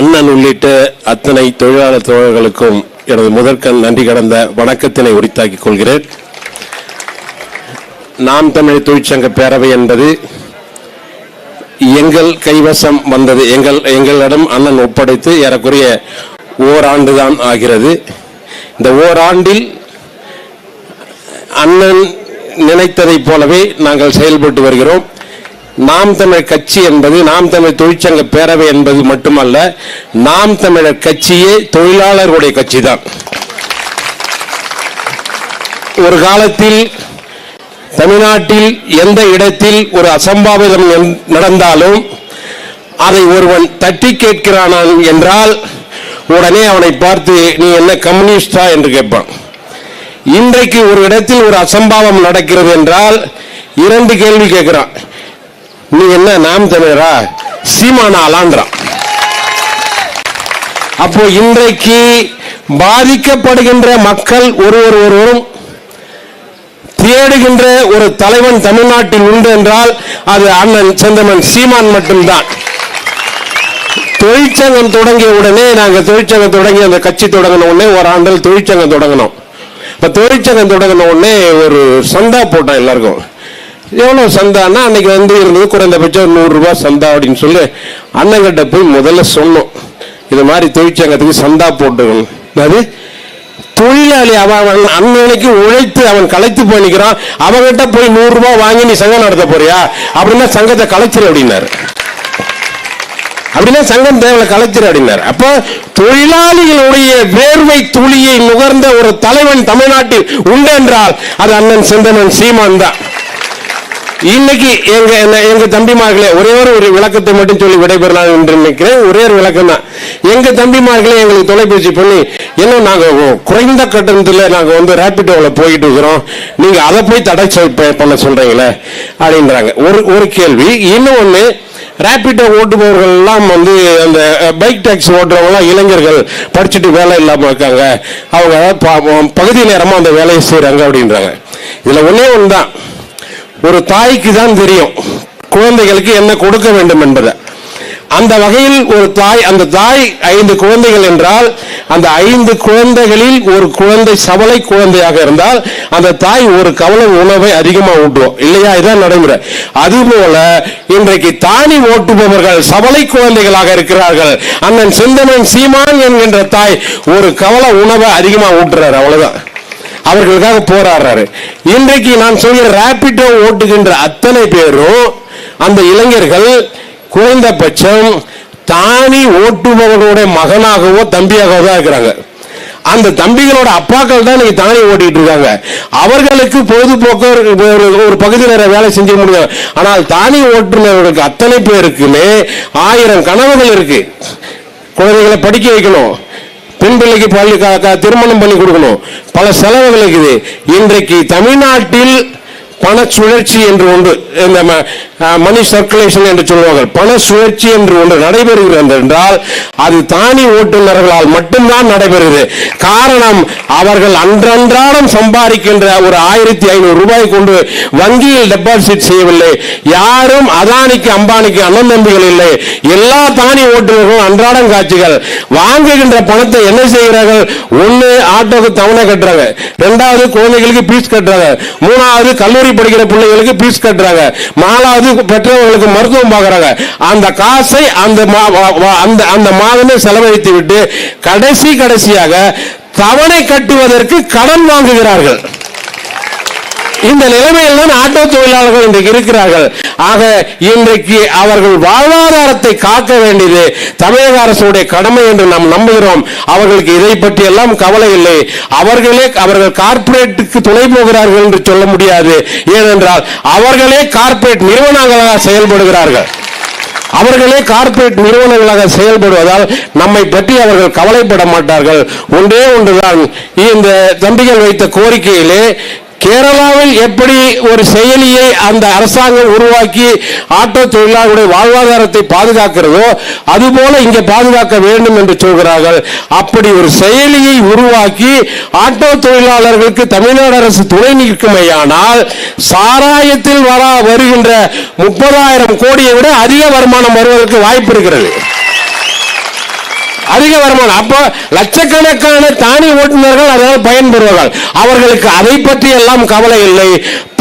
அண்ணன் உள்ளிட்ட அத்தனை தொழிலாளர் தோழர்களுக்கும் எனது முதற்கண் நன்றி கடந்த வணக்கத்தினை உரித்தாக்கிக் கொள்கிறேன். நாம் தமிழ் தொழிற்சங்க பேரவை என்பது எங்கள் கைவசம் வந்தது. எங்கள் எங்களிடம் அண்ணன் ஒப்படைத்து ஏறக்குறைய ஓராண்டு தான் ஆகிறது. இந்த ஓராண்டில் அண்ணன் நினைத்ததைப் போலவே நாங்கள் செயல்பட்டு வருகிறோம். நாம் தமிழ் கட்சி என்பது நாம் தமிழ் தொழிற்சங்க பேரவை என்பது மட்டுமல்ல நாம் தமிழர் கட்சியே தொழிலாளர்களுடைய கட்சி தான் ஒரு காலத்தில் தமிழ்நாட்டில் எந்த இடத்தில் ஒரு அசம்பாவிதம் நன்- நடந்தாலும் அதை ஒருவன் தட்டி கேட்கிறானான் என்றால் உடனே அவனை பார்த்து நீ என்ன கம்யூனிஸ்டா? என்று கேட்பான். இன்றைக்கு ஒரு இடத்தில் ஒரு அசம்பாவம் நடக்கிறது என்றால் இரண்டு கேள்வி கேட்கிறான். நீ என்ன நாம் தமிழரா சீமானா அலான்றான் அப்போ இன்றைக்கு பாதிக்கப்படுகின்ற மக்கள் ஒருவர் ஒருவரும் தேடுகின்ற ஒரு தலைவன் தமிழ்நாட்டில் உண்டு என்றால் அது அண்ணன் செந்தமன் சீமான் மட்டும்தான். தொழிற்சங்கம் தொடங்கிய உடனே நாங்கள் தொழிற்சங்கம் தொடங்கி அந்த கட்சி தொடங்கின உடனே ஒரு ஆண்டில் தொழிற்சங்கம் தொடங்கினோம். இப்போ தொழிற்சங்கம் தொடங்கின உடனே ஒரு சந்தா போட்டோம் எல்லாருக்கும். எவ்வளோ சந்தான்னா அன்னைக்கு வந்து இருந்தது குறைந்தபட்சம் நூறுரூவா நூறு ரூபாய் சந்தா அப்படின்னு சொல்லி அண்ணங்கிட்ட போய் முதல்ல சொன்னோம். இது மாதிரி தொழிற்சங்கத்துக்கு சந்தா போட்டுக்கணும். அது தொழிலாளி அவன் அவன் உழைத்து அவன் களைத்து போய் நிற்கிறான் அவன்கிட்ட போய் நூறு ரூபாய் வாங்கி நீ சங்கம் நடத்த போறியா? அப்படின்னா சங்கத்தை கலைச்சிரு அப்படின்னாரு. அப்படின்னா சங்கம் தேவையில்ல கலைச்சிரு அப்படின்னாரு. அப்போ தொழிலாளிகளுடைய வேர்வை துளியை நுகர்ந்த ஒரு தலைவன் தமிழ்நாட்டில் உண்டு என்றால் அது அண்ணன் செந்தனன் சீமான் தான். இன்னைக்கு எங்க என்ன- எங்க தம்பிமார்களே ஒரே ஒரு ஒரு விளக்கத்தை மட்டும் சொல்லி விடைபெறலாம் என்று நினைக்கிறேன். ஒரே ஒரு விளக்கம் தான். எங்க தம்பிமார்களே எங்களுக்கு தொலைபேசி பண்ணி என்ன நாங்க குறைந்த கட்டணத்துல நாங்க வந்து ரேபிடோவில் போயிட்டு இருக்கிறோம். நீங்க அதை போய் தடை பண்ண சொல்றீங்களே? அப்படின்றாங்க. ஒரு ஒரு கேள்வி. இன்னொன்னு ரேபிடோ ஓட்டுபவர்கள் எல்லாம் வந்து அந்த பைக் டாக்ஸி ஓட்டுறவங்களாம் இளைஞர்கள் படிச்சுட்டு வேலை இல்லாமல் இருக்காங்க. அவங்க பகுதி நேரமா அந்த வேலையை செய்கிறாங்க அப்படின்றாங்க. இதுல ஒன்றே ஒன்று தான் ஒரு தாய்க்கு தான் தெரியும் குழந்தைகளுக்கு என்ன கொடுக்க வேண்டும் என்பதை. அந்த வகையில் ஒரு தாய் அந்த தாய் ஐந்து குழந்தைகள் என்றால் அந்த ஐந்து குழந்தைகளில் ஒரு குழந்தை சவலை குழந்தையாக இருந்தால் அந்த தாய் ஒரு கவலை உணவை அதிகமாக ஊட்டுவோம். இல்லையா? இதான் நடைமுறை. அதுபோல இன்றைக்கு தானி ஓட்டுபவர்கள் சவலை குழந்தைகளாக இருக்கிறார்கள். அண்ணன் சிந்தனன் சீமான் என்கின்ற தாய் ஒரு கவலை உணவை அதிகமாக ஊட்டுறாரு. அவ்வளவுதான். அவர்களுக்காக போராடுறாரு. இன்றைக்கு நான் சொல்கிற ரேபிடோ ஓட்டுகின்ற அத்தனை பேரும் அந்த இளைஞர்கள் குறைந்தபட்சம் தானி ஓட்டுபவர்களுடைய மகனாகவோ தம்பியாகவோ தான் இருக்கிறாங்க. அந்த தம்பிகளோட அப்பாக்கள் தான் இன்னைக்கு தானே ஓட்டிட்டு இருக்காங்க. அவர்களுக்கு பொழுதுபோக்கு ஒரு- ஒரு பகுதி நேர வேலை செஞ்சு முடியும். ஆனால் தானே ஓட்டுநர்களுக்கு அத்தனை பேருக்குமே ஆயிரம் கனவுகள் இருக்கு. குழந்தைகளை படிக்க வைக்கணும். பெண் பிள்ளைக்கு பள்ளி திருமணம் பண்ணி கொடுக்கணும். பல செலவுகள் இருக்குது. இன்றைக்கு தமிழ்நாட்டில் பண சுழற்சி என்று ஒன்று இந்த மணி சர்க்குலேஷன் என்று சொல்லுவார்கள். பண சுழற்சி என்று ஒன்று நடைபெறுகிறது என்றால் அது தானி ஓட்டுநர்களால் மட்டும்தான் நடைபெறுகிறது. காரணம் அவர்கள் அன்றன்றாடம் சம்பாதிக்கின்ற ஒரு ஆயிரத்தி ஐநூறு ரூபாய் கொண்டு வங்கியில் டெபாசிட் செய்யவில்லை. யாரும் அதானிக்கு அம்பானிக்கு அண்ணன் தம்பிகள் இல்லை. எல்லா தானி ஓட்டுநர்களும் அன்றாடம் காட்சிகள். வாங்குகின்ற பணத்தை என்ன செய்கிறார்கள்? ஒன்று ஆட்டோக்கு தவணை கட்டுறாங்க. ரெண்டாவது குழந்தைகளுக்கு பீஸ் கட்டுறாங்க. மூணாவது கல்லூரி படிக்கிற பிள்ளைகளுக்கு பீஸ் கட்டுறாங்க. நாலாவது பெற்றவர்களுக்கு மருத்துவம் பார்க்குறாங்க. அந்த காசை அந்த மா- அந்த அந்த மாதமே செலவழித்து விட்டு கடைசி கடைசியாக தவணை கட்டுவதற்கு கடன் வாங்குகிறார்கள். இந்த நிலைமையில் தான் ஆட்டோ தொழிலாளர்கள் இன்றைக்கு இருக்கிறார்கள். ஆக இன்றைக்கு அவர்கள் வாழ்வாதாரத்தை காக்க வேண்டியது தமிழக அரசுடைய கடமை என்று நாம் நம்புகிறோம். அவர்களுக்கு இதை பற்றி எல்லாம் கவலை இல்லை. அவர்களே அவர்கள் கார்ப்பரேட்டுக்கு துணை போகிறார்கள் என்று சொல்ல முடியாது. ஏனென்றால் அவர்களே கார்ப்பரேட் நிறுவனங்களாக செயல்படுகிறார்கள். அவர்களே கார்ப்பரேட் நிறுவனங்களாக செயல்படுவதால் நம்மை பற்றி அவர்கள் கவலைப்பட மாட்டார்கள். ஒன்றே ஒன்றுதான். இந்த தம்பிகள் வைத்த கோரிக்கையிலே கேரளாவில் எப்படி ஒரு செயலியை அந்த அரசாங்கம் உருவாக்கி ஆட்டோ தொழிலாளர்களுடைய வாழ்வாதாரத்தை பாதுகாக்கிறதோ அதுபோல இங்கே பாதுகாக்க வேண்டும் என்று சொல்கிறார்கள். அப்படி ஒரு செயலியை உருவாக்கி ஆட்டோ தொழிலாளர்களுக்கு தமிழ்நாடு அரசு துணை நிற்குமையானால் சாராயத்தில் வர வருகின்ற முப்பதாயிரம் கோடியை விட அதிக வருமானம் வருவதற்கு வாய்ப்பு இருக்கிறது. அதிக வருமானம். அப்போ லட்சக்கணக்கான தானி ஓட்டுநர்கள் அதனால் பயன்பெறுவார்கள். அவர்களுக்கு அதை பற்றி எல்லாம் கவலை இல்லை.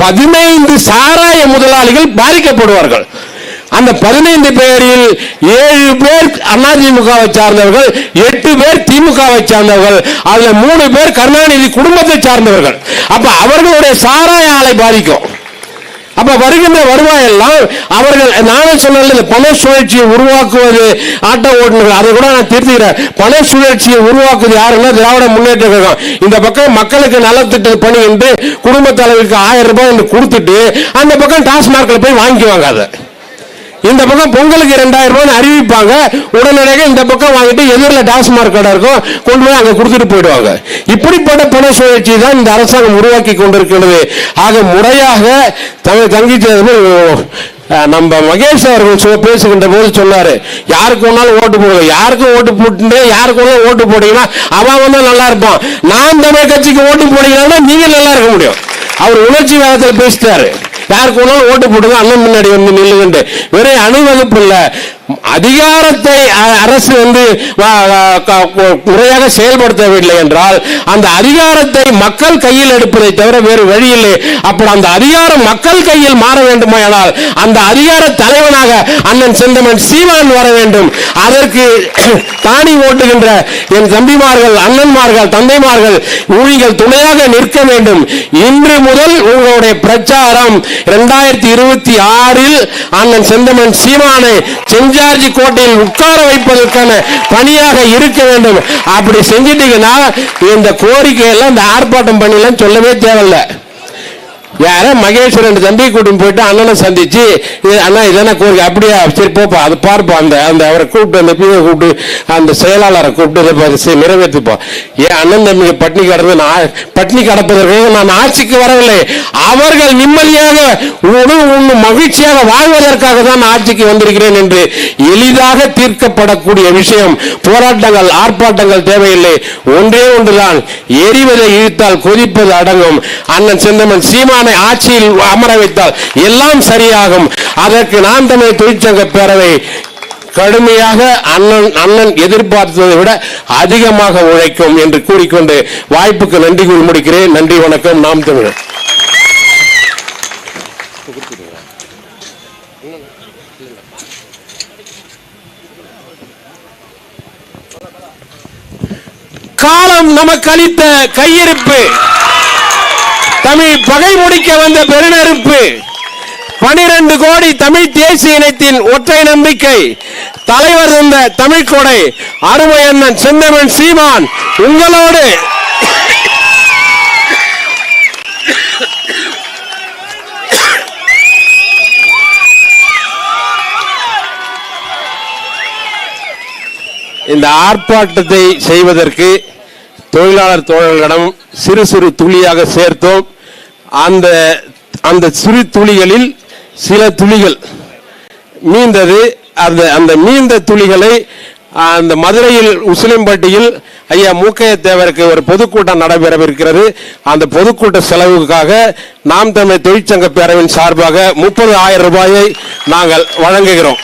பதினைந்து சாராய முதலாளிகள் பாதிக்கப்படுவார்கள். அந்த பதினைந்து பேரில் ஏழு பேர் அதிமுகவை சார்ந்தவர்கள் எட்டு பேர் திமுகவை சார்ந்தவர்கள் அதுல மூணு பேர் கருணாநிதி குடும்பத்தை சார்ந்தவர்கள். அப்ப அவர்களுடைய சாராய ஆலை பாதிக்கும். அப்ப வருகின்ற வருவாய் எல்லாம் அவர்கள் நானும் சொன்னேன்ல பண சுழற்சியை உருவாக்குவது ஆட்டோ ஓட்டுநர்கள் அதை கூட நான் திருத்திக்கிறேன் பண சுழற்சியை உருவாக்குவது யாருன்னா திராவிட முன்னேற்ற கழகம். இந்த பக்கம் மக்களுக்கு நலத்திட்ட பணி என்று குடும்ப தலைவருக்கு ஆயிரம் ரூபாய் என்று கொடுத்துட்டு அந்த பக்கம் டாஸ்மார்க்ல போய் வாங்கிக்குவாங்க அதை இந்த பக்கம் பொங்கலுக்கு ரெண்டாயிரம் ரூபான்னு அறிவிப்பாங்க. உடனடியாக இந்த பக்கம் வாங்கிட்டு எதிரில் டாஸ்மார்க் கடை இருக்கும். கொண்டு போய் அங்கே கொடுத்துட்டு போயிடுவாங்க. இப்படிப்பட்ட பண சுழற்சி தான் இந்த அரசாங்கம் உருவாக்கி கொண்டிருக்கிறது. ஆக முறையாக தங்க தங்கி நம்ம மகேஷ் அவர்கள் சோ பேசுகின்ற போது சொன்னாரு. யாருக்கு வேணாலும் ஓட்டு போடுங்க. யாருக்கும் ஓட்டு போட்டு யாருக்கு வேணாலும் ஓட்டு போட்டீங்கன்னா அவன் வந்து நல்லா இருப்பான். நான் தமிழ் கட்சிக்கு ஓட்டு போட்டீங்கன்னா நீங்க நல்லா இருக்க முடியும். அவர் உணர்ச்சி வேகத்தில் பேசிட்டாரு. யாருக்கு வேணாலும் ஓட்டு போடுங்க அண்ணன் முன்னாடி வந்து நில்லுங்கண்டு வெறும் அணிவகுப்பு இல்லை. அதிகாரத்தை அரசு வந்து முறையாக செயல்படுத்தவில்லை என்றால் அந்த அதிகாரத்தை மக்கள் கையில் எடுப்பதை தவிர வேறு வழி இல்லை அப்படி அந்த அதிகாரம் மக்கள் கையில் மாற வேண்டுமானால் அந்த அதிகார தலைவனாக அண்ணன் செந்தமன் சீமான் வர வேண்டும். அதற்கு தானி ஓட்டுகின்ற என் தம்பிமார்கள் அண்ணன்மார்கள் தந்தைமார்கள் ஊழிகள் துணையாக நிற்க வேண்டும். இன்று முதல் உங்களுடைய பிரச்சாரம் இரண்டாயிரத்தி இருபத்தி ஆறில் அண்ணன் செந்தமன் சீமானை செஞ்சார்ஜி கோட்டையில் உட்கார வைப்பதற்கான பணியாக இருக்க வேண்டும். அப்படி செஞ்சிட்டீங்கன்னா இந்த கோரிக்கையெல்லாம் இந்த ஆர்ப்பாட்டம் பண்ணிலாம் சொல்லவே தேவையில்லை. யார மகேஷ் ரெண்டு தம்பி கூட்டின்னு போயிட்டு அண்ணனை சந்திச்சு அண்ணா இதான கோரிக்கை? அப்படியா? சரி போப்பா அது பார்ப்போம் அந்த அந்த அவரை கூப்பிட்டு அந்த பிஏ கூப்பிட்டு அந்த செயலாளரை கூப்பிட்டு நிறைவேற்றிப்போம் ஏன் அண்ணன் தம்பிங்க பட்னி கடந்து நான் பட்னி கடப்பதற்காக நான் ஆட்சிக்கு வரவில்லை. அவர்கள் நிம்மதியாக உணவு உண்ணு மகிழ்ச்சியாக வாழ்வதற்காக தான் நான் ஆட்சிக்கு வந்திருக்கிறேன் என்று எளிதாக தீர்க்கப்படக்கூடிய விஷயம். போராட்டங்கள் ஆர்ப்பாட்டங்கள் தேவையில்லை. ஒன்றே ஒன்றுதான். எரிவதை இழுத்தால் கொதிப்பது அடங்கும். அண்ணன் செந்தமன் சீமானை ஆட்சியில் அமர வைத்தால் எல்லாம் சரியாகும். அதற்கு நான் தமிழ் தொழிற்சங்க பேரவை கடுமையாக அண்ணன் அண்ணன் எதிர்பார்த்ததை விட அதிகமாக உழைக்கும் என்று கூறிக்கொண்டு வாய்ப்புக்கு நன்றி கூறி முடிக்கிறேன். நன்றி வணக்கம். நாம் தமிழர். காலம் நமக்கு அளித்த கையிருப்பு. தமிழ் பகை முடிக்க வந்த பெருநெருப்பு. பனிரெண்டு கோடி தமிழ் தேசிய இனத்தின் ஒற்றை நம்பிக்கை. தலைவர் இருந்த தமிழ் கொடை அருமை அண்ணன் செந்தமன் சீமான் உங்களோடு. இந்த ஆர்ப்பாட்டத்தை செய்வதற்கு தொழிலாளர் தோழர்களிடம் சிறு சிறு துளியாக சேர்த்தோம். அந்த அந்த சிறு துளிகளில் சில துளிகள் மீந்தது. அந்த அந்த மீந்த துளிகளை அந்த மதுரையில் உசிலிம்பட்டியில் ஐயா மூக்கைய தேவருக்கு ஒரு பொதுக்கூட்டம் நடைபெறவிருக்கிறது. அந்த பொதுக்கூட்ட செலவுக்காக நாம் தமிழ் தொழிற்சங்க பேரவையின் சார்பாக முப்பது ஆயிரம் ரூபாயை நாங்கள் வழங்குகிறோம்.